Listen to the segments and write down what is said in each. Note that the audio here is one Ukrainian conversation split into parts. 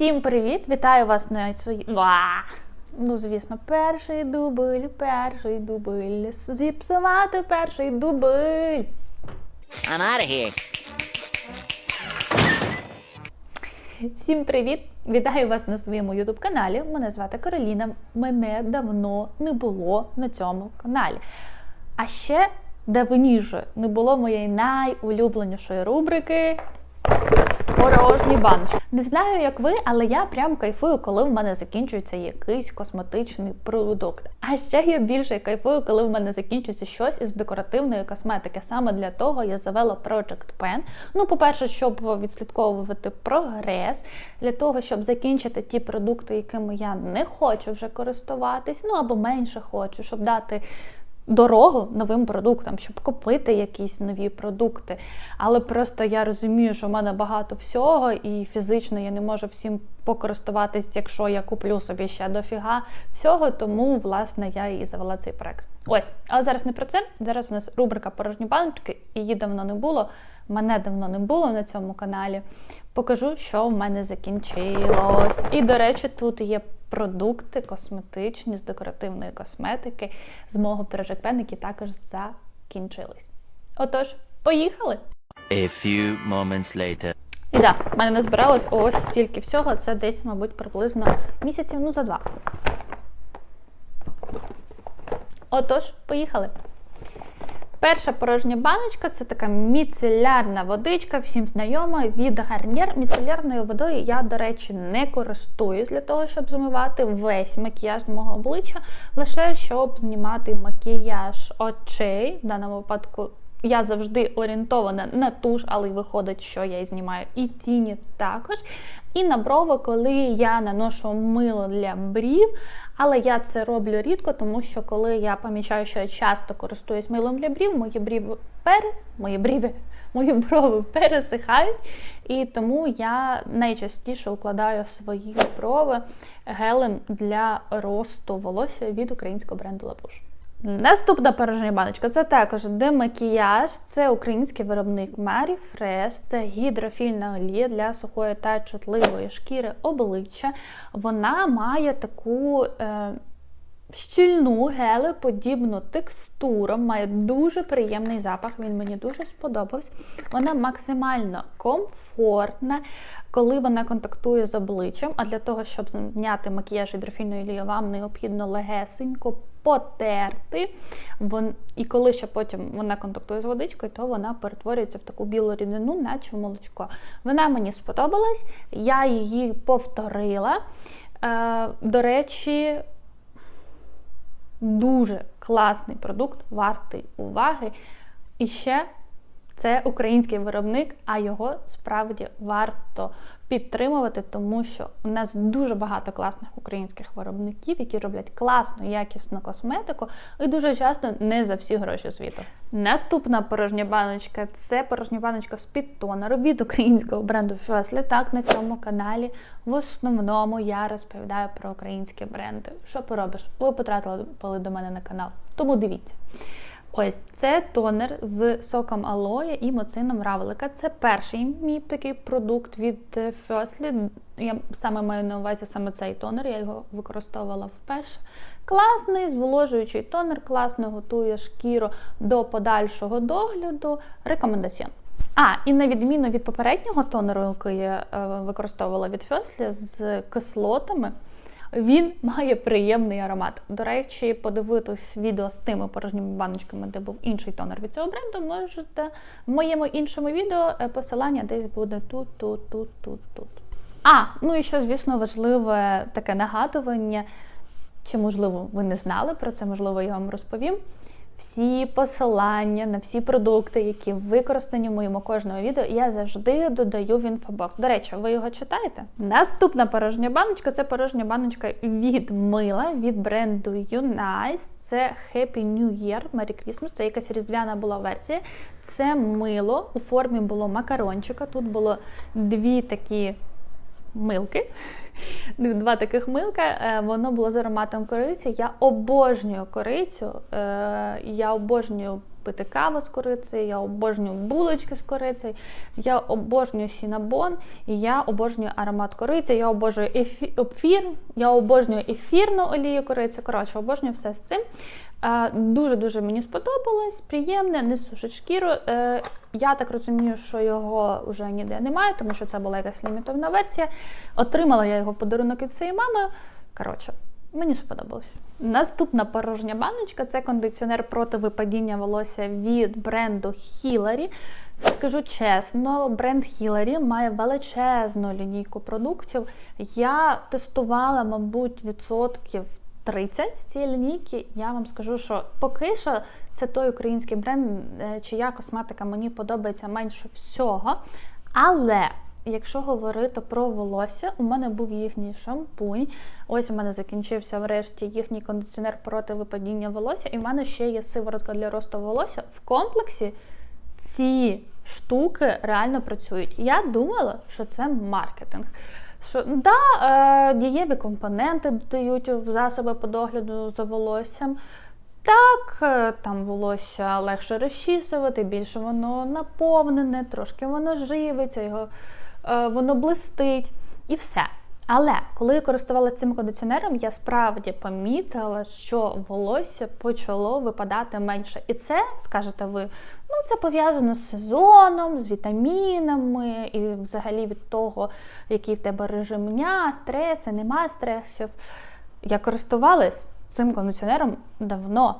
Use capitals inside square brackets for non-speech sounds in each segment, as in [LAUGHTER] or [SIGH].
Всім привіт! Вітаю вас на своїй. Ну, звісно, перший дубль, перший дубль. Зіпсувати перший дубль. I'm out of here. Всім привіт! Вітаю вас на своєму ютуб каналі. Мене звати Кароліна. Мене давно не було на цьому каналі. А ще давніше не було моєї найулюбленішої рубрики Порожній банч. Не знаю, як ви, але я прям кайфую, коли в мене закінчується якийсь косметичний продукт. А ще я більше кайфую, коли в мене закінчується щось із декоративної косметики. Саме для того я завела Project Pen. Ну, по-перше, щоб відслідковувати прогрес, для того, щоб закінчити ті продукти, якими я не хочу вже користуватись, ну або менше хочу, щоб дати дорогу новим продуктам, щоб купити якісь нові продукти. Але просто я розумію, що в мене багато всього, і фізично я не можу всім покористуватись, якщо я куплю собі ще дофіга всього. Тому, власне, я і завела цей проект. Ось, але зараз не про це. Зараз у нас рубрика порожні баночки, її давно не було. Мене давно не було на цьому каналі. Покажу, що в мене закінчилось. І, до речі, тут є продукти косметичні з декоративної косметики з мого Pen, які також закінчились. Отож, поїхали! A few moments later. І так, в мене назбиралось ось стільки всього. Це десь, мабуть, приблизно місяців, ну за два. Отож, поїхали. Перша порожня баночка це така міцелярна водичка, всім знайома від Гарнір. Міцелярною водою я, до речі, не користуюсь для того, щоб змивати весь макіяж з мого обличчя, лише щоб знімати макіяж очей. В даному випадку я завжди орієнтована на туш, але й виходить, що я і знімаю і тіні також. І на брови, коли я наношу мило для брів, але я це роблю рідко, тому що коли я помічаю, що я часто користуюсь милом для брів, мої бріви пере... мої бріви, мої брови пересихають, і тому я найчастіше укладаю свої брови гелем для росту волосся від українського бренду Лапуш. Наступна порожня баночка це також демакіяж, це український виробник Mary Fresh, це гідрофільна олія для сухої та чутливої шкіри обличчя. Вона має таку е, щільну гелеподібну текстуру, має дуже приємний запах, він мені дуже сподобався. Вона максимально комфортна, коли вона контактує з обличчям. А для того, щоб зняти макіяж гідрофільної олії, вам необхідно легесенько потерти. Вон, і коли ще потім вона контактує з водичкою, то вона перетворюється в таку білу рідину, наче молочко. Вона мені сподобалась, я її повторила. Е, До речі, дуже класний продукт, вартий уваги. І ще це український виробник, а його справді варто підтримувати, тому що у нас дуже багато класних українських виробників, які роблять класну, якісну косметику, і дуже часто не за всі гроші світу. Наступна порожня баночка це порожня баночка з підтонеру від українського бренду Феслі. Так, на цьому каналі в основному я розповідаю про українські бренди. Що поробиш? Ви потрапили до мене на канал, тому дивіться. Ось це тонер з соком алоє і моцином равлика. Це перший мій такий продукт від Firstly. Я саме маю на увазі саме цей тонер, я його використовувала вперше. Класний, зволожуючий тонер, класно готує шкіру до подальшого догляду. Рекомендаціон. А, і на відміну від попереднього тонеру, який я е, використовувала від Firstly, з кислотами. Він має приємний аромат. До речі, подивитись відео з тими порожніми баночками, де був інший тонер від цього бренду, можете в моєму іншому відео е, посилання десь буде тут, тут, тут, тут, тут. А, ну і що, звісно, важливе таке нагадування, чи, можливо, ви не знали про це, можливо, я вам розповім. Всі посилання на всі продукти, які використані в моєму кожному відео, я завжди додаю в інфобокс. До речі, ви його читаєте? Наступна порожня баночка це порожня баночка від мила від бренду Unice. Це Happy New Year, Merry Christmas. Це якась різдвяна була версія. Це мило у формі було макарончика. Тут було дві такі милки. [LAUGHS] Два таких милка, е, воно було з ароматом кориці. Я обожнюю корицю, е, я обожнюю пити каву з корицею, я обожнюю булочки з корицею, я обожнюю сінабон, і я обожнюю аромат кориці, я обожнюю ефір, я обожнюю ефірну олію кориці. Коротше, обожнюю все з цим. Дуже-дуже мені сподобалось, приємне, не сушить шкіру. Е, Я так розумію, що його вже ніде немає, тому що це була якась лімітована версія. Отримала я його в подарунок від своєї мами. Коротше, мені сподобалось. Наступна порожня баночка це кондиціонер проти випадіння волосся від бренду Hillary. Скажу чесно, бренд Hillary має величезну лінійку продуктів. Я тестувала, мабуть, відсотків 30 цієї лінійки. Я вам скажу, що поки що це той український бренд, е, чия косметика мені подобається менше всього. Але якщо говорити про волосся, у мене був їхній шампунь. Ось у мене закінчився врешті їхній кондиціонер проти випадіння волосся, і в мене ще є сиворотка для росту волосся. В комплексі ці штуки реально працюють. Я думала, що це маркетинг. Що да, е, дієві компоненти додають в засоби по догляду за волоссям. Так, е, там волосся легше розчісувати, більше воно наповнене, трошки воно живиться, його, е, воно блистить і все. Але коли я користувалася цим кондиціонером, я справді помітила, що волосся почало випадати менше. І це, скажете ви, ну це пов'язано з сезоном, з вітамінами і взагалі від того, який в тебе режим дня, стреси, немає стресів. Я користувалась цим кондиціонером давно.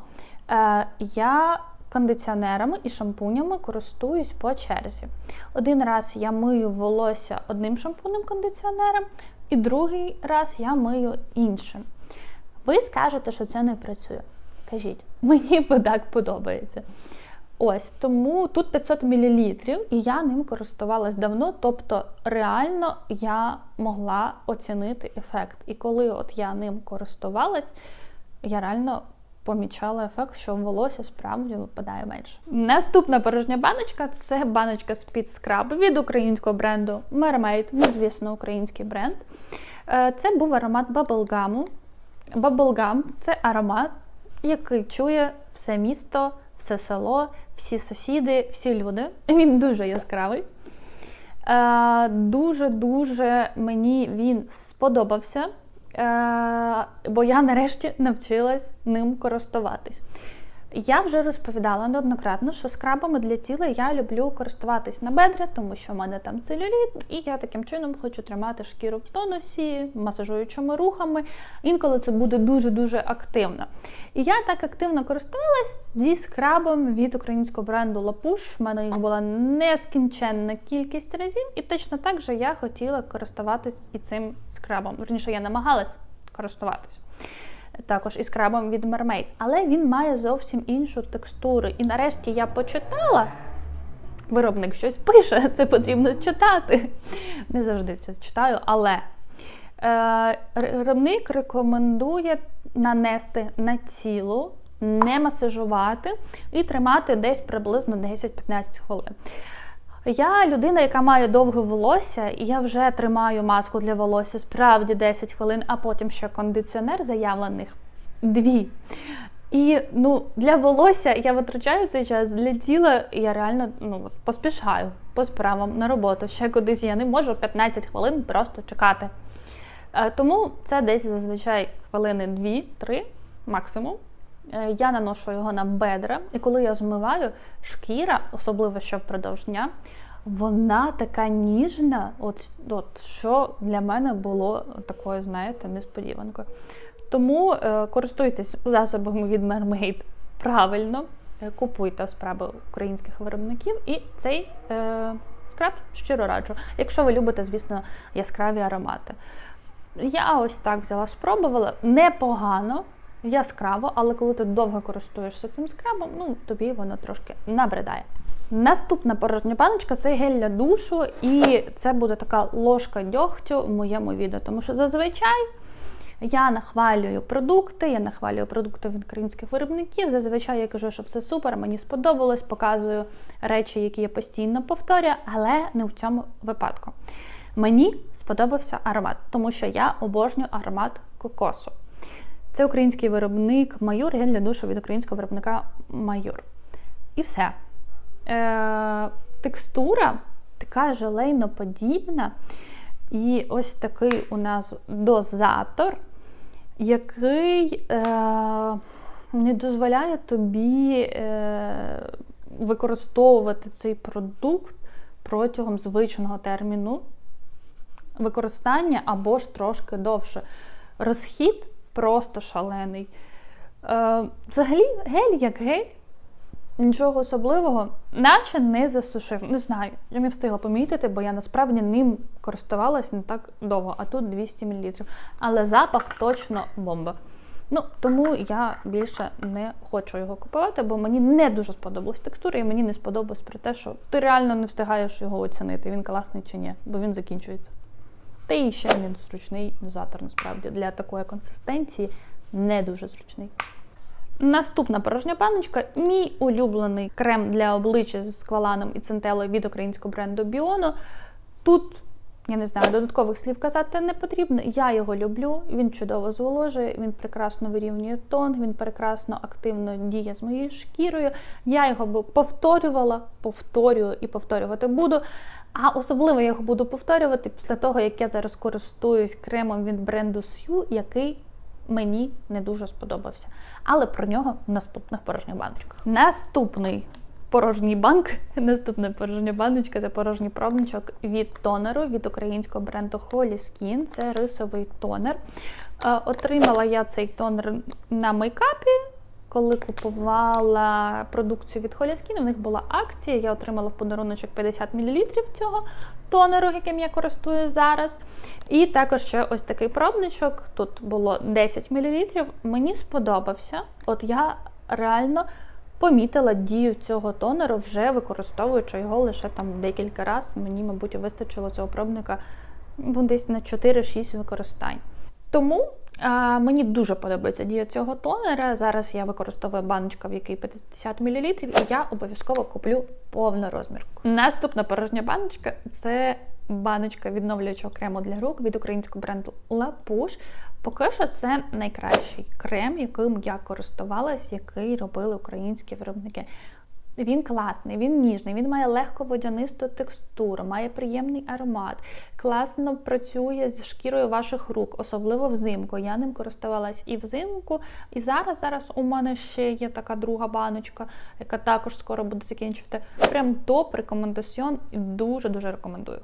Е, я кондиціонерами і шампунями користуюсь по черзі. Один раз я мию волосся одним шампунем кондиціонером, і другий раз я мию іншим. Ви скажете, що це не працює. Кажіть, мені б так подобається. Ось тому тут 500 мл, і я ним користувалась давно. Тобто, реально я могла оцінити ефект. І коли от я ним користувалась, я реально помічала ефект, що волосся справді випадає менше. Наступна порожня баночка це баночка з-під скраб від українського бренду Mermaid, ну, звісно, український бренд. Е, Це був аромат баблгаму. Баблгам це аромат, який чує все місто, все село, всі сусіди, всі люди. Він дуже яскравий. Е, Дуже-дуже мені він сподобався, бо я нарешті навчилась ним користуватись. Я вже розповідала неоднократно, що скрабами для тіла я люблю користуватись на бедра, тому що в мене там целюліт, і я таким чином хочу тримати шкіру в тонусі, масажуючими рухами. Інколи це буде дуже-дуже активно. І я так активно користувалась зі скрабом від українського бренду Лапуш. У мене їх була нескінченна кількість разів, і точно так же я хотіла користуватись і цим скрабом. Верніше, я намагалась користуватись також і скрабом від Mermaid. Але він має зовсім іншу текстуру. І нарешті я почитала. Виробник щось пише, [LAUGHS] це потрібно читати. Не завжди це читаю, але е, виробник рекомендує нанести на тіло, не масажувати і тримати десь приблизно 10-15 хвилин. Я людина, яка має довге волосся, і я вже тримаю маску для волосся справді 10 хвилин, а потім ще кондиціонер заявлених дві. І ну, для волосся я витрачаю цей час для тіла, я реально ну, поспішаю по справам на роботу. Ще кудись я не можу 15 хвилин просто чекати. Е, Тому це десь зазвичай хвилини 2-3 максимум. Е, Я наношу його на бедра, і коли я змиваю, шкіра, особливо що впродовж дня, вона така ніжна, от, от що для мене було такою, знаєте, несподіванкою. Тому е, користуйтесь засобами від Mermaid правильно, е, купуйте справи українських виробників і цей е, скраб щиро раджу, якщо ви любите, звісно, яскраві аромати. Я ось так взяла, спробувала. Непогано, яскраво, але коли ти довго користуєшся цим скрабом, ну тобі воно трошки набридає. Наступна порожня баночка це гель для душу, і це буде така ложка дьогтю в моєму відео, тому що зазвичай. Я нахвалюю продукти, я нахвалюю продукти від українських виробників. Зазвичай я кажу, що все супер, мені сподобалось, показую речі, які я постійно повторюю, але не в цьому випадку. Мені сподобався аромат, тому що я обожнюю аромат кокосу. Це український виробник Майор, гель для душу від українського виробника Майор. І все. Е, текстура така желейно-подібна. І ось такий у нас дозатор, який е, не дозволяє тобі е, використовувати цей продукт протягом звичного терміну використання або ж трошки довше. Розхід просто шалений. Е, взагалі, гель як гель, нічого особливого, наче не засушив. Не знаю, я не встигла помітити, бо я насправді ним користувалась не так довго, а тут 200 мл. Але запах точно бомба. Ну, тому я більше не хочу його купувати, бо мені не дуже сподобалась текстура, і мені не сподобалось про те, що ти реально не встигаєш його оцінити, він класний чи ні, бо він закінчується. Та і ще він зручний дозатор, насправді, для такої консистенції не дуже зручний. Наступна порожня паночка мій улюблений крем для обличчя з кваланом і центелою від українського бренду Біоно. Тут, я не знаю, додаткових слів казати не потрібно. Я його люблю, він чудово зволожує, він прекрасно вирівнює тон, він прекрасно активно діє з моєю шкірою. Я його повторювала, повторюю і повторювати буду. А особливо я його буду повторювати після того, як я зараз користуюсь кремом від бренду Sue, який мені не дуже сподобався. Але про нього в наступних порожніх баночках. Наступний порожній банк, наступна порожня баночка це порожній пробничок від тонеру від українського бренду Holy Skin. Це рисовий тонер. Е, Отримала я цей тонер на мейкапі. Коли купувала продукцію від Holy Skin, у них була акція. Я отримала в подаруночок 50 мл цього тонеру, яким я користуюсь зараз. І також ще ось такий пробничок. Тут було 10 мл. Мені сподобався. От я реально помітила дію цього тонеру, вже використовуючи його лише там декілька разів. Мені, мабуть, вистачило цього пробника ну, десь на 4-6 використань. Тому а, мені дуже подобається дія цього тонера. Зараз я використовую баночка, в якій 50 мл, і я обов'язково куплю повну розмірку. Наступна порожня баночка це баночка відновлюючого крему для рук від українського бренду La Push. Поки що це найкращий крем, яким я користувалась, який робили українські виробники. Він класний, він ніжний, він має легко водянисту текстуру, має приємний аромат, класно працює з шкірою ваших рук, особливо взимку. Я ним користувалась і взимку, і зараз зараз у мене ще є така друга баночка, яка також скоро буде закінчувати. Прям топ рекомендаціон і дуже-дуже рекомендую.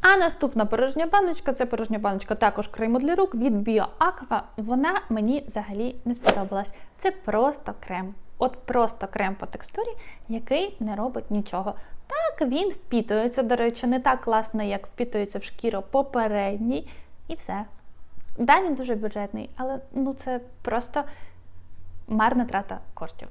А наступна порожня баночка це порожня баночка також крему для рук від BioAqua. Вона мені взагалі не сподобалась. Це просто крем. От просто крем по текстурі, який не робить нічого. Так, він впітується, до речі, не так класно, як впітується в шкіру попередній, і все. Да, він дуже бюджетний, але ну це просто марна трата коштів.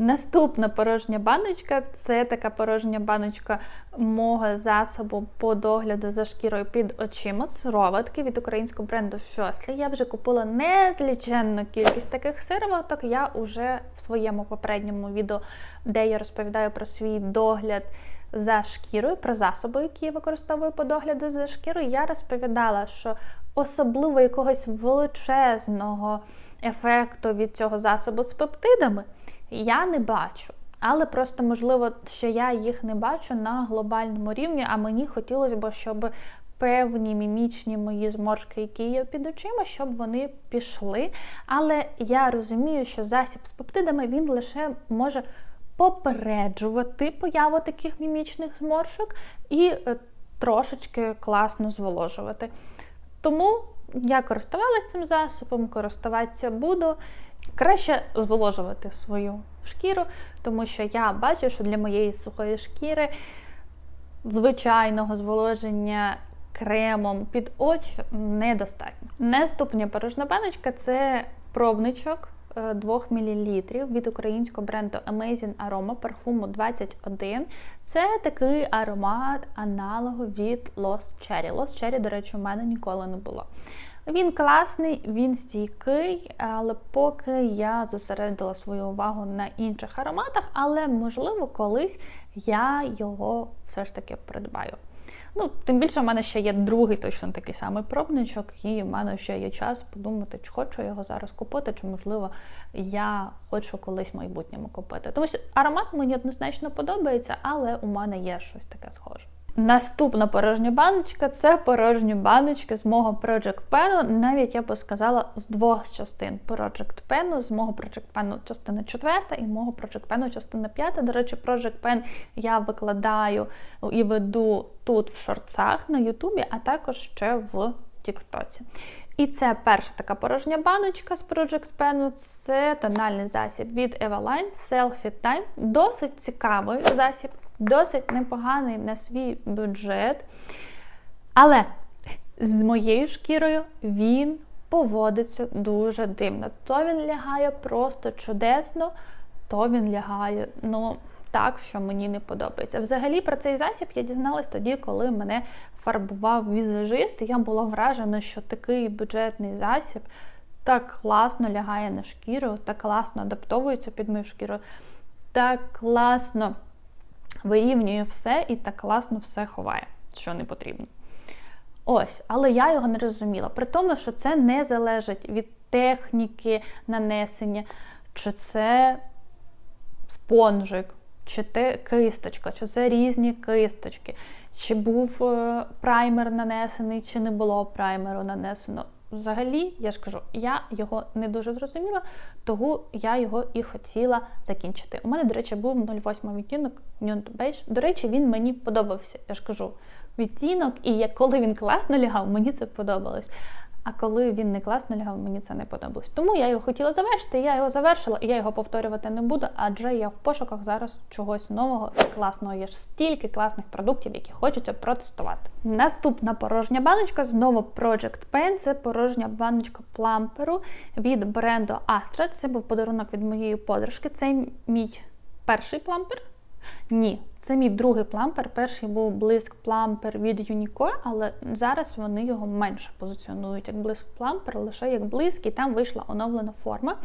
Наступна порожня баночка це така порожня баночка мого засобу по догляду за шкірою під очима сироватки від українського бренду Фьослі. Я вже купила незліченну кількість таких сироваток. Я вже в своєму попередньому відео, де я розповідаю про свій догляд за шкірою, про засоби, які я використовую по догляду за шкірою, я розповідала, що особливо якогось величезного ефекту від цього засобу з пептидами я не бачу. Але просто можливо, що я їх не бачу на глобальному рівні, а мені хотілося б, щоб певні мімічні мої зморшки, які є під очима, щоб вони пішли. Але я розумію, що засіб з пептидами він лише може попереджувати появу таких мімічних зморшок і е, трошечки класно зволожувати. Тому я користувалася цим засобом, користуватися буду. Краще зволожувати свою шкіру, тому що я бачу, що для моєї сухої шкіри звичайного зволоження кремом під очі недостатньо. Наступна порожна баночка це пробничок 2 мл від українського бренду Amazing Aroma парфуму 21. Це такий аромат аналогу від Lost Cherry. Lost Cherry, до речі, у мене ніколи не було. Він класний, він стійкий, але поки я зосередила свою увагу на інших ароматах, але, можливо, колись я його все ж таки придбаю. Ну, тим більше в мене ще є другий точно такий самий пробничок, і в мене ще є час подумати, чи хочу його зараз купити, чи можливо я хочу колись в майбутньому купити. Тому що аромат мені однозначно подобається, але у мене є щось таке схоже. Наступна порожня баночка це порожні баночки з мого Project Pen, навіть я би сказала з двох частин Project Pen, з мого Project Pen частина 4 і мого Project Pen частина 5. До речі, Project Pen я викладаю і веду тут в шорцах на Ютубі, а також ще в Тіктоці. І це перша така порожня баночка з Project Pen. Це тональний засіб від Eveline Selfie Time. Досить цікавий засіб, досить непоганий на свій бюджет. Але з моєю шкірою він поводиться дуже дивно. То він лягає просто чудесно, то він лягає, ну. Так, що мені не подобається. Взагалі про цей засіб я дізналась тоді, коли мене фарбував візажист, і я була вражена, що такий бюджетний засіб так класно лягає на шкіру, так класно адаптовується під мою шкіру, так класно вирівнює все і так класно все ховає, що не потрібно. Ось, але я його не розуміла. При тому, що це не залежить від техніки нанесення, чи це спонжик, чи те кисточка, чи це різні кисточки, чи був е, праймер нанесений, чи не було праймеру нанесено. Взагалі, я ж кажу, я його не дуже зрозуміла, тому я його і хотіла закінчити. У мене, до речі, був 08 відтінок Nude Beige. До речі, він мені подобався. Я ж кажу, відтінок, і коли він класно лягав, мені це подобалось. А коли він не класно лягав, мені це не подобалось. Тому я його хотіла завершити, я його завершила, і я його повторювати не буду, адже я в пошуках зараз чогось нового і класного. Є ж стільки класних продуктів, які хочеться протестувати. Наступна порожня баночка знову Project Pen. Це порожня баночка пламперу від бренду Astra. Це був подарунок від моєї подружки. Це мій перший плампер. Ні, це мій другий плампер. Перший був блиск плампер від Unico, але зараз вони його менше позиціонують як блиск плампер, лише як блиск, і там вийшла оновлена форма.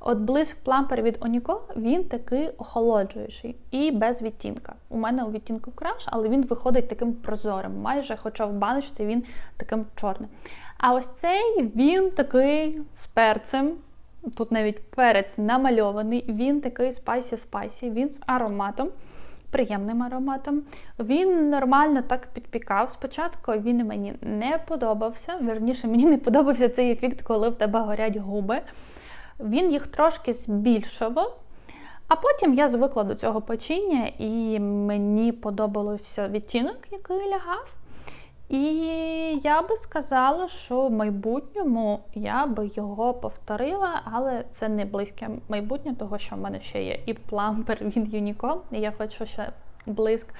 От блиск плампер від Unico, він такий охолоджуючий і без відтінка. У мене у відтінку краш, але він виходить таким прозорим, майже, хоча в баночці він таким чорним. А ось цей він такий з перцем. Тут навіть перець намальований, він такий спайсі-спайсі, він з ароматом, приємним ароматом. Він нормально так підпікав. Спочатку він мені не подобався. Верніше, мені не подобався цей ефект, коли в тебе горять губи. Він їх трошки збільшував. А потім я звикла до цього печіння, і мені подобався відтінок, який лягав. І я би сказала, що в майбутньому я би його повторила, але це не близьке майбутнє, того що в мене ще є і плампер від Юніко. І я хочу ще блиск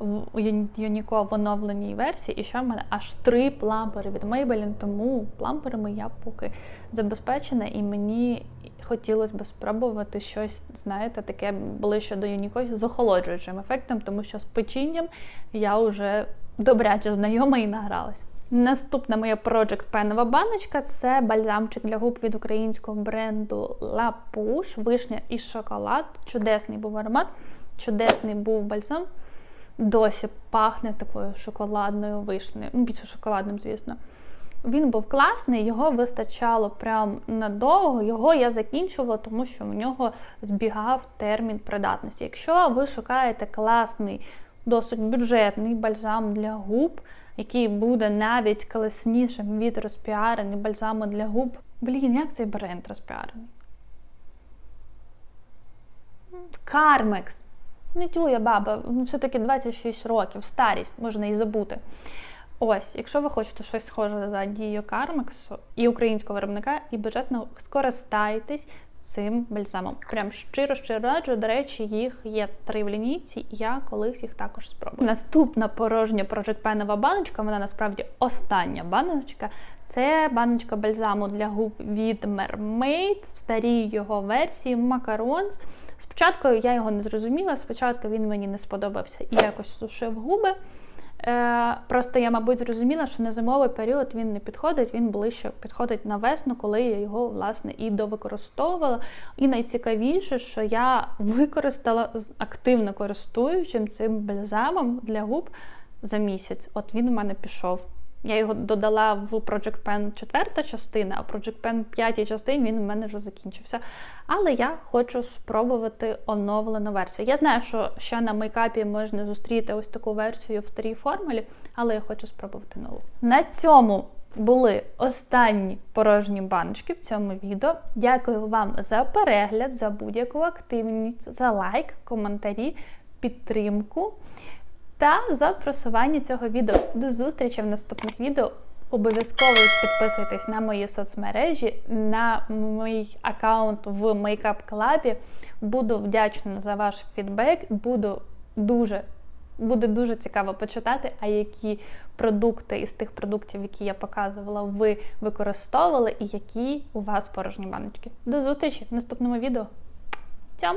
в Юніко в оновленій версії. І ще в мене аж три плампери від Maybelline, тому пламперами я поки забезпечена, і мені хотілося б спробувати щось, знаєте, таке ближче до Юніко з охолоджуючим ефектом, тому що з печінням я вже добряче знайома і награлась. Наступна моя Project Пенова баночка це бальзамчик для губ від українського бренду La Pouche, вишня і шоколад. Чудесний був аромат, чудесний був бальзам. Досі пахне такою шоколадною вишнею, ну, більше шоколадним, звісно. Він був класний, його вистачало прям надовго. Його я закінчувала, тому що в нього збігав термін придатності. Якщо ви шукаєте класний досить бюджетний бальзам для губ, який буде навіть класнішим від розпіарений бальзаму для губ. Блін, як цей бренд розпіарений? Кармекс. Не тюя баба, все-таки 26 років, старість, можна і забути. Ось, якщо ви хочете щось схоже за дією Кармексу і українського виробника, і бюджетно скористайтесь цим бальзамом. Прям щиро щиро раджу. До речі, їх є три в лінійці, і я колись їх також спробую. Наступна порожня прожекпенова баночка, вона насправді остання баночка. Це баночка бальзаму для губ від Mermaid в старій його версії Macarons. Спочатку я його не зрозуміла, спочатку він мені не сподобався і якось сушив губи. Е, Просто я, мабуть, зрозуміла, що на зимовий період він не підходить, він ближче підходить на весну, коли я його власне і довикористовувала. І найцікавіше, що я використала активно користуючим цим бальзамом для губ за місяць. От він у мене пішов. Я його додала в Project Pen 4 частина, а Project Pen 5 частині він у мене вже закінчився. Але я хочу спробувати оновлену версію. Я знаю, що ще на мейкапі можна зустріти ось таку версію в старій формулі, але я хочу спробувати нову. На цьому були останні порожні баночки в цьому відео. Дякую вам за перегляд, за будь-яку активність, за лайк, коментарі, підтримку та за просування цього відео. До зустрічі в наступних відео. Обов'язково підписуйтесь на мої соцмережі, на мій аккаунт в Makeup Club. Буду вдячна за ваш фідбек. Буду дуже буде дуже цікаво почитати, а які продукти із тих продуктів, які я показувала, ви використовували, і які у вас порожні баночки. До зустрічі в наступному відео. Цям!